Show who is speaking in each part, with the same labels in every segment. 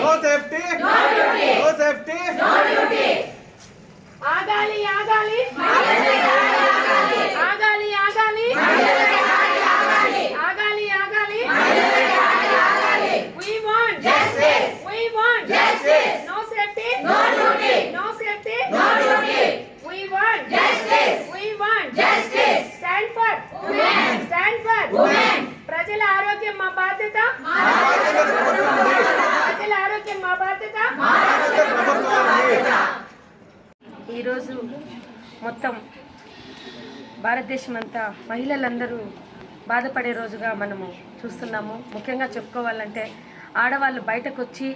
Speaker 1: No safety no safety
Speaker 2: ఆగాలి ఆగాలి ఆగాలి ఆగాలి ఆగాలి భారతదేశం అంతా మహిళలందరూ బాధపడే రోజుగా మనము చూస్తున్నాము. ముఖ్యంగా చెప్పుకోవాలంటే ఆడవాళ్ళు బయటకు వచ్చి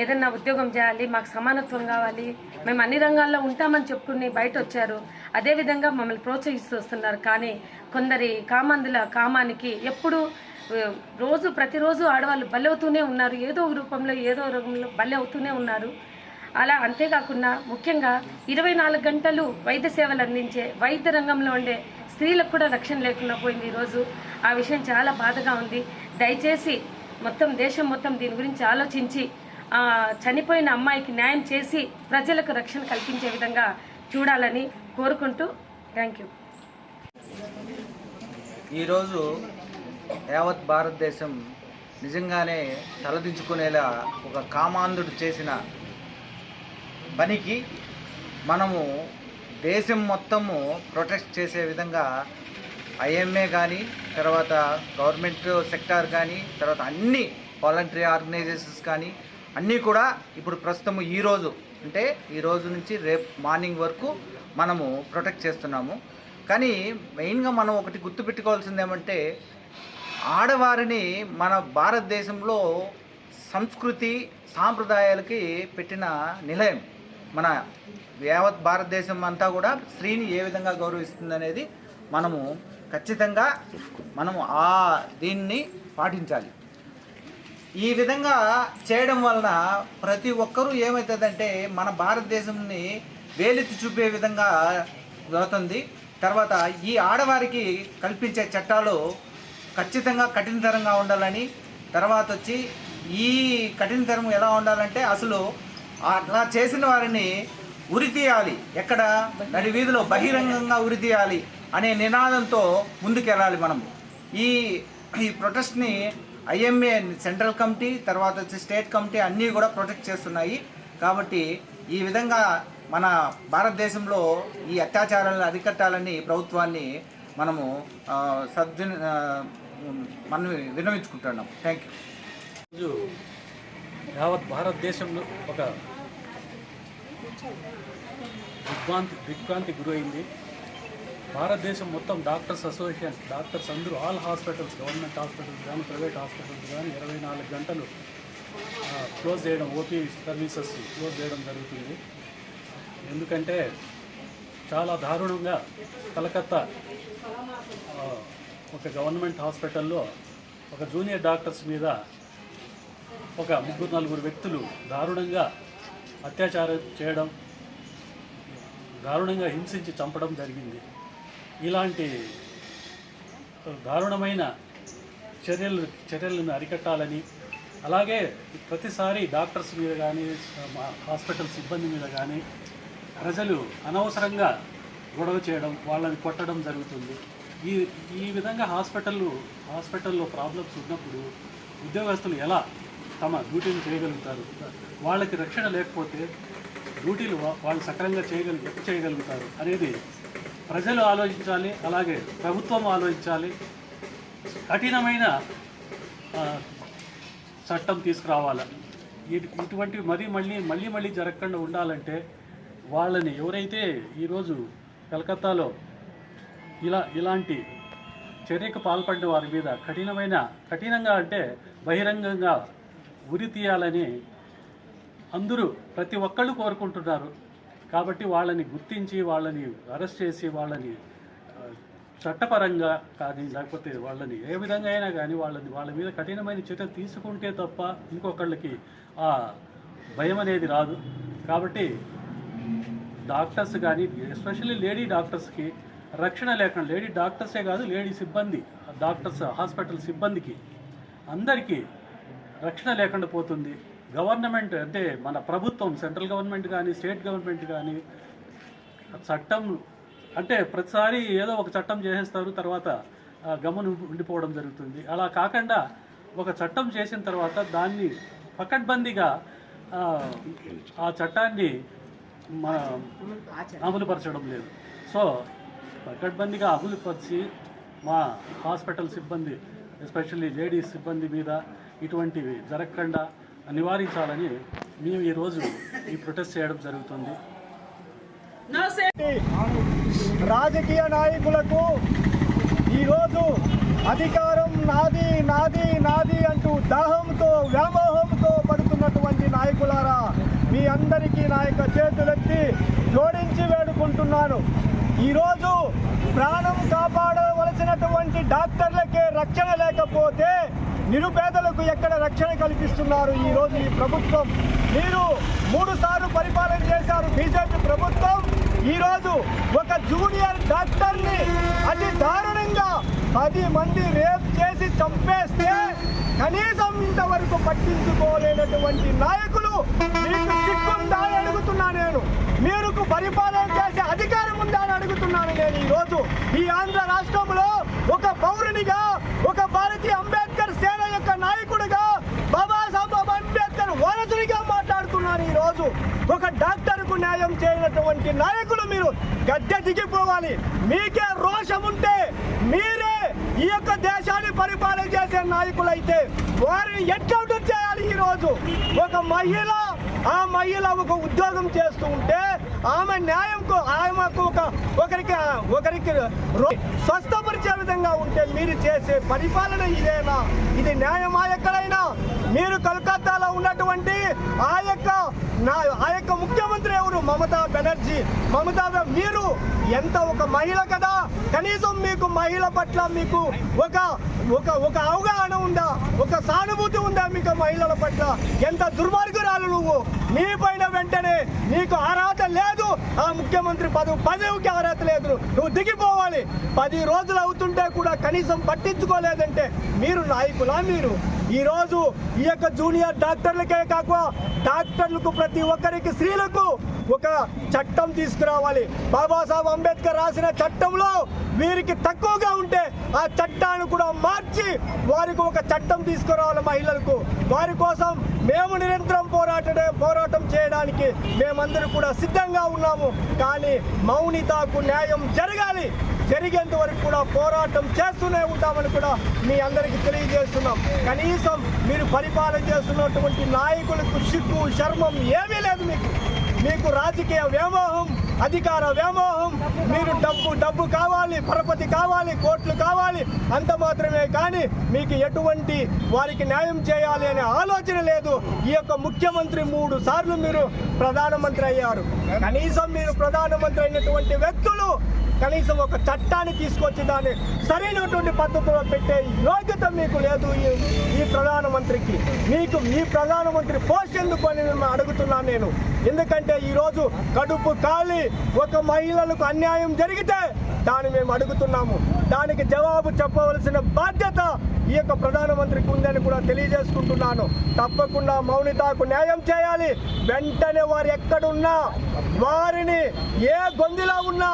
Speaker 2: ఏదన్నా ఉద్యోగం చేయాలి మాకు సమానత్వం కావాలి మేము అన్ని రంగాల్లో ఉంటామని చెప్పుకుని బయట వచ్చారు అదేవిధంగా మమ్మల్ని ప్రోత్సహిస్తూ వస్తున్నారు. కానీ కొందరి కామందుల కామానికి ఎప్పుడు రోజు ప్రతిరోజు ఆడవాళ్ళు బలవుతూనే ఉన్నారు. ఏదో ఒక రూపంలో ఏదో రూపంలో బలవుతూనే అవుతూనే ఉన్నారు. అలా అంతేకాకుండా ముఖ్యంగా ఇరవై నాలుగు గంటలు వైద్య సేవలు అందించే వైద్య రంగంలో ఉండే స్త్రీలకు కూడా రక్షణ లేకుండా పోయింది ఈరోజు. ఆ విషయం చాలా బాధగా ఉంది. దయచేసి మొత్తం దేశం మొత్తం దీని గురించి ఆలోచించి చనిపోయిన అమ్మాయికి న్యాయం చేసి ప్రజలకు రక్షణ కల్పించే విధంగా చూడాలని కోరుకుంటూ థ్యాంక్ యూ.
Speaker 1: ఈరోజు యావత్ భారతదేశం నిజంగానే తలదించుకునేలా ఒక కామాంధుడు చేసిన పనికి మనము దేశం మొత్తము ప్రొటెక్ట్ చేసే విధంగా ఐఎంఏ కానీ తర్వాత గవర్నమెంట్ సెక్టార్ కానీ తర్వాత అన్ని వాలంటరీ ఆర్గనైజేషన్స్ కానీ అన్నీ కూడా ఇప్పుడు ప్రస్తుతం ఈరోజు అంటే ఈ రోజు నుంచి రేపు మార్నింగ్ వరకు మనము ప్రొటెక్ట్ చేస్తున్నాము. కానీ మెయిన్గా మనం ఒకటి గుర్తుపెట్టుకోవాల్సింది ఏమంటే ఆడవారిని మన భారతదేశంలో సంస్కృతి సాంప్రదాయాలకి పెట్టిన నిలయం. మన యావత్ భారతదేశం అంతా కూడా స్త్రీని ఏ విధంగా గౌరవిస్తుంది అనేది మనము ఖచ్చితంగా మనము ఆ దీన్ని పాటించాలి. ఈ విధంగా చేయడం వలన ప్రతి ఒక్కరూ ఏమవుతుందంటే మన భారతదేశంని వేలెత్తి చూపే విధంగా అవుతుంది. తర్వాత ఈ ఆడవారికి కల్పించే చట్టాలు ఖచ్చితంగా కఠినతరంగా ఉండాలని తర్వాత వచ్చి ఈ కఠినతరం ఎలా ఉండాలంటే అసలు అట్లా చేసిన వారిని ఉరి తీయాలి ఎక్కడ? నడి వీధిలో బహిరంగంగా ఉరి తీయాలి అనే నినాదంతో ముందుకెళ్ళాలి మనము. ఈ ఈ ప్రొటెస్ట్ని ఐఎంఏ సెంట్రల్ కమిటీ తర్వాత వచ్చి స్టేట్ కమిటీ అన్నీ కూడా ప్రొటెక్ట్ చేస్తున్నాయి. కాబట్టి ఈ విధంగా మన భారతదేశంలో ఈ అత్యాచారాలను అరికట్టాలని ప్రభుత్వాన్ని మనము ఆ, సద్విన మనం విన్నవించుకుంటున్నాం. థ్యాంక్ యూ
Speaker 3: యావత్ భారతదేశంలో ఒక దిగ్భ్రాంతి దిగ్భ్రాంతి గురైంది. భారతదేశం మొత్తం డాక్టర్స్ అసోసియేషన్ డాక్టర్స్ అందరూ ఆల్ హాస్పిటల్స్ గవర్నమెంట్ హాస్పిటల్స్ కానీ ప్రైవేట్ హాస్పిటల్స్ కానీ ఇరవై నాలుగు గంటలు క్లోజ్ చేయడం ఓపీ సర్వీసెస్ క్లోజ్ చేయడం జరుగుతుంది. ఎందుకంటే చాలా దారుణంగా కలకత్తా ఒక గవర్నమెంట్ హాస్పిటల్లో ఒక జూనియర్ డాక్టర్స్ మీద ఒక ముగ్గురు నలుగురు వ్యక్తులు దారుణంగా అత్యాచారం చేయడం దారుణంగా హింసించి చంపడం జరిగింది. ఇలాంటి దారుణమైన చర్యలు చర్యలను అరికట్టాలని అలాగే ప్రతిసారి డాక్టర్స్ మీద కానీ హాస్పిటల్ సిబ్బంది మీద కానీ ప్రజలు అనవసరంగా గొడవ చేయడం వాళ్ళని కొట్టడం జరుగుతుంది. ఈ ఈ విధంగా హాస్పిటల్ హాస్పిటల్లో ప్రాబ్లమ్స్ ఉన్నప్పుడు ఉద్యోగస్తులు ఎలా తమ డ్యూటీని చేయగలుగుతారు. వాళ్ళకి రక్షణ లేకపోతే డ్యూటీలు వాళ్ళు సక్రమంగా చేయగలి చేయగలుగుతారు. అనేది ప్రజలు ఆలోచించాలి అలాగే ప్రభుత్వం ఆలోచించాలి. కఠినమైన చట్టం తీసుకురావాలి. ఇటు- ఇటువంటివి మరీ మళ్ళీ మళ్ళీ మళ్ళీ జరగకుండా ఉండాలంటే వాళ్ళని ఎవరైతే ఈరోజు కలకత్తాలో ఇలా ఇలాంటి చర్యకు పాల్పడిన వారి మీద కఠినమైన కఠినంగా అంటే బహిరంగంగా ఉరి తీయాలని అందరూ ప్రతి ఒక్కళ్ళు కోరుకుంటున్నారు. కాబట్టి వాళ్ళని గుర్తించి వాళ్ళని అరెస్ట్ చేసి వాళ్ళని చట్టపరంగా కానీ లేకపోతే వాళ్ళని ఏ విధంగా అయినా కానీ వాళ్ళని వాళ్ళ మీద కఠినమైన చర్యలు తీసుకుంటే తప్ప ఇంకొకళ్ళకి ఆ భయం అనేది రాదు. కాబట్టి డాక్టర్స్ కానీ ఎస్పెషల్లీ లేడీ డాక్టర్స్కి రక్షణ లేకుండా లేడీ డాక్టర్సే కాదు లేడీ సిబ్బంది డాక్టర్స్ హాస్పిటల్ సిబ్బందికి అందరికీ రక్షణ లేకుండా పోతుంది. గవర్నమెంట్ అంటే మన ప్రభుత్వం సెంట్రల్ గవర్నమెంట్ కానీ స్టేట్ గవర్నమెంట్ కానీ చట్టం అంటే ప్రతిసారి ఏదో ఒక చట్టం చేసేస్తారు తర్వాత గమనం గమ్మున ఉండిపోవడం జరుగుతుంది. అలా కాకుండా ఒక చట్టం చేసిన తర్వాత దాన్ని పకడ్బందీగా ఆ, ఆ చట్టాన్ని మన అమలుపరచడం లేదు. సో పకడ్బందీగా అమలుపరిచి మా హాస్పిటల్ సిబ్బంది ఎస్పెషల్లీ లేడీస్ సిబ్బంది మీద ఇటువంటివి జరగకుండా నివారించాలని మేము ఈరోజు ఈ ప్రొటెస్ట్ చేయడం జరుగుతుంది.
Speaker 4: రాజకీయ నాయకులకు ఈరోజు అధికారం నాది నాది నాది అంటూ దాహంతో వ్యామోహంతో పడుతున్నటువంటి నాయకులారా మీ అందరికీ నా యొక్క చేతులెత్తి జోడించి వేడుకుంటున్నాను ఈరోజు ప్రాణం కాపాడవలసినటువంటి డాక్టర్లకే రక్షణ లేకపోతే నిరుపేదలకు ఎక్కడ రక్షణ కల్పిస్తున్నారు ఈరోజు ఈ ప్రభుత్వం? మీరు మూడు సార్లు పరిపాలన చేశారు బీజేపీ ప్రభుత్వం. ఈరోజు ఒక జూనియర్ డాక్టర్ని అతి దారుణంగా పది మంది రేప్ చేసి చంపేస్తే కనీసం ఇంతవరకు పట్టించుకోలేనటువంటి నాయకులు మీకు సిగ్గుందా అని అడుగుతున్నా నేను. మీరుకు పరిపాలన చేసే అధికారం ఉందా అని అడుగుతున్నాను నేను ఈరోజు ఈ ఆంధ్ర రాష్ట్రంలో ఒక పౌరునిగా ఒక భారతీయ అంబేద్కర్ సేన యొక్క నాయకుడిగా బాబాసాహెబ్ అంబేద్కర్ వారసుడిగా కావచ్చు ఒక డాక్టర్కు న్యాయం చేయనటువంటి నాయకులు మీరు గద్దె దిగిపోవాలి. మీకే రోషం ఉంటే మీరే ఈ యొక్క దేశాన్ని పరిపాలన చేసే నాయకులైతే వారిని ఎన్కౌంటర్ చేయాలి ఈ రోజు ఒక మహిళ ఆ మహిళ ఒక ఉద్యోగం చేస్తూ ఉంటే ఆమె న్యాయంకు ఆమెకు ఒక ఒకరికి ఒకరికి రో- స్వస్థపరిచే విధంగా ఉంటే మీరు చేసే పరిపాలన ఇదేనా? ఇది న్యాయమా ఎక్కడైనా? మీరు కలకత్తాలో ఉన్నటువంటి ఆ యొక్క నా ఆ యొక్క ముఖ్యమంత్రి ఎవరు? మమతా బెనర్జీ. మమతా మీరు ఎంత ఒక మహిళ కదా? కనీసం మీకు మహిళ పట్ల మీకు ఒక ఒక ఒక అవగాహన ఉందా? ఒక సానుభూతి ఉందా మీకు మహిళల పట్ల? ఎంత దుర్మార్గురాలు నువ్వు? నీ పైన వెంటనే నీకు అర్హత లేదు. ఆ ముఖ్యమంత్రి పదవి పదవికి అర్హత లేదు. నువ్వు దిగిపోవాలి. పది రోజులు అవుతుంటే కూడా కనీసం పట్టించుకోలేదంటే మీరు నాయకులా మీరు? ఈ రోజు ఈ యొక్క జూనియర్ డాక్టర్లకే కాక డాక్టర్లకు ప్రతి ఒక్కరికి స్త్రీలకు ఒక చట్టం తీసుకురావాలి. బాబాసాహెబ్ అంబేద్కర్ రాసిన చట్టంలో వీరికి తక్కువగా ఉంటే ఆ చట్టాన్ని కూడా మార్చి వారికి ఒక చట్టం తీసుకురావాలి మహిళలకు. వారి కోసం మేము నిరంతరం పోరాటడే పోరాటం చేయడానికి మేమందరూ కూడా సిద్ధంగా ఉన్నాము. కానీ మౌనితకు న్యాయం జరగాలి. జరిగేంత వరకు కూడా పోరాటం చేస్తూనే ఉంటామని కూడా మీ అందరికీ తెలియజేస్తున్నాం. కనీసం మీరు పరిపాలన చేస్తున్నటువంటి నాయకులకు సిగ్గు శర్మం ఏమీ లేదు మీకు. మీకు రాజకీయ వ్యామోహం అధికార వ్యామోహం మీరు డబ్బు డబ్బు కావాలి పరపతి కావాలి కోట్లు కావాలి అంత మాత్రమే కానీ మీకు ఎటువంటి వారికి న్యాయం చేయాలి అనే ఆలోచన లేదు. ఈ యొక్క ముఖ్యమంత్రి మూడు సార్లు మీరు ప్రధానమంత్రి అయ్యారు. కనీసం మీరు ప్రధానమంత్రి అయినటువంటి వ్యక్తులు కనీసం ఒక చట్టాన్ని తీసుకొచ్చి దాన్ని సరైనటువంటి పద్ధతిలో పెట్టే యోగ్యత మీకు లేదు. ఈ ప్రధానమంత్రికి మీకు మీ ప్రధానమంత్రి పోస్ట్ ఎందుకు అని అడుగుతున్నాను నేను. ఎందుకంటే ఈరోజు కడుపు ఖాళీ ఒక మహిళలకు అన్యాయం జరిగితే దాన్ని మేము అడుగుతున్నాము. దానికి జవాబు చెప్పవలసిన బాధ్యత ఈ యొక్క ప్రధానమంత్రికి ఉందని కూడా తెలియజేసుకుంటున్నాను. తప్పకుండా మౌనితకు న్యాయం చేయాలి. వెంటనే వారు ఎక్కడున్నా వారిని ఏ గొంతులో ఉన్నా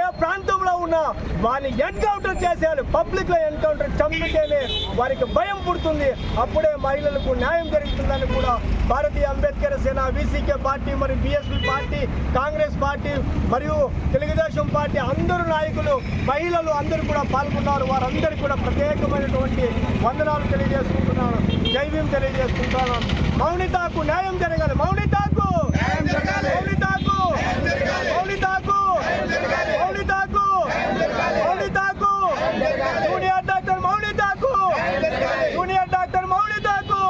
Speaker 4: ఏ ప్రాంతంలో ఉన్నా వారిని ఎన్కౌంటర్ చేసేయాలి. పబ్లిక్లో ఎన్కౌంటర్ చంపితేనే వారికి భయం పుడుతుంది. అప్పుడే మహిళలకు న్యాయం జరుగుతుందని కూడా భారతీయ అంబేద్కర్ సేన వీసీకే పార్టీ మరియు బిఎస్పీ పార్టీ కాంగ్రెస్ పార్టీ మరియు తెలుగుదేశం పార్టీ అందరూ నాయకులు మహిళలు అందరూ కూడా పాల్గొన్నారు. వారందరికీ కూడా ప్రత్యేకమైనటువంటి వందనాలు తెలియజేసుకుంటున్నాను. జై భీమ్ తెలియజేసుకుంటున్నాను. మౌనితాకు న్యాయం జరగాలి. మౌనితాకు! మౌనితాకు! మౌనితాకు! మౌనితాకు! మౌనితాకు! జూనియర్ డాక్టర్ మౌనితాకు! Junior doctor మౌనితాకు!